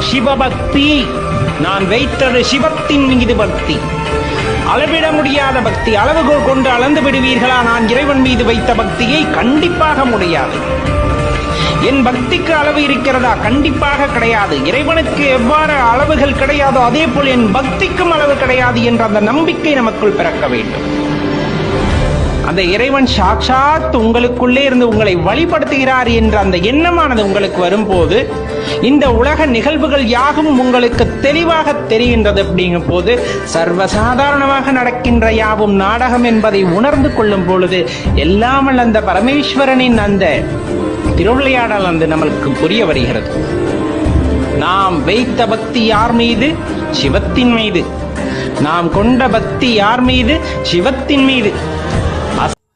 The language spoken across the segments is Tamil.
சிவபக்தி. நான் வைத்தது சிவத்தின் மீது பக்தி. அளவிட முடியாத பக்தி அளவுகோல் கொண்டு அளந்து விடுவீர்களா? நான் இறைவன் மீது வைத்த பக்தியை கண்டிப்பாக முடியாது. என் பக்திக்கு அளவு இருக்கிறதா? கண்டிப்பாக கிடையாது. இறைவனுக்கு எவ்வாறு அளவுகள் கிடையாதோ அதே போல் என் பக்திக்கும் அளவு கிடையாது என்ற அந்த நம்பிக்கை நமக்குள் பிறக்க வேண்டும். அந்த இறைவன் சாட்சாத் உங்களுக்குள்ளே இருந்து உங்களை வழிபடுத்துகிறார் என்ற அந்த எண்ணமானது உங்களுக்கு வரும்போது இந்த உலக நிகழ்வுகள் யாகும் உங்களுக்கு தெளிவாக தெரிகின்றது அப்படிங்கும் போது சர்வசாதாரணமாக நடக்கின்ற யாவும் நாடகம் என்பதை உணர்ந்து கொள்ளும் பொழுது எல்லாமல் அந்த பரமேஸ்வரனின் அந்த திருவிளையாடல் அந்த நம்மளுக்கு புரிய வருகிறது. நாம் வைத்த பக்தி யார் மீது? சிவத்தின் மீது. நாம் கொண்ட பக்தி யார் மீது? சிவத்தின் மீது.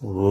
Whoa.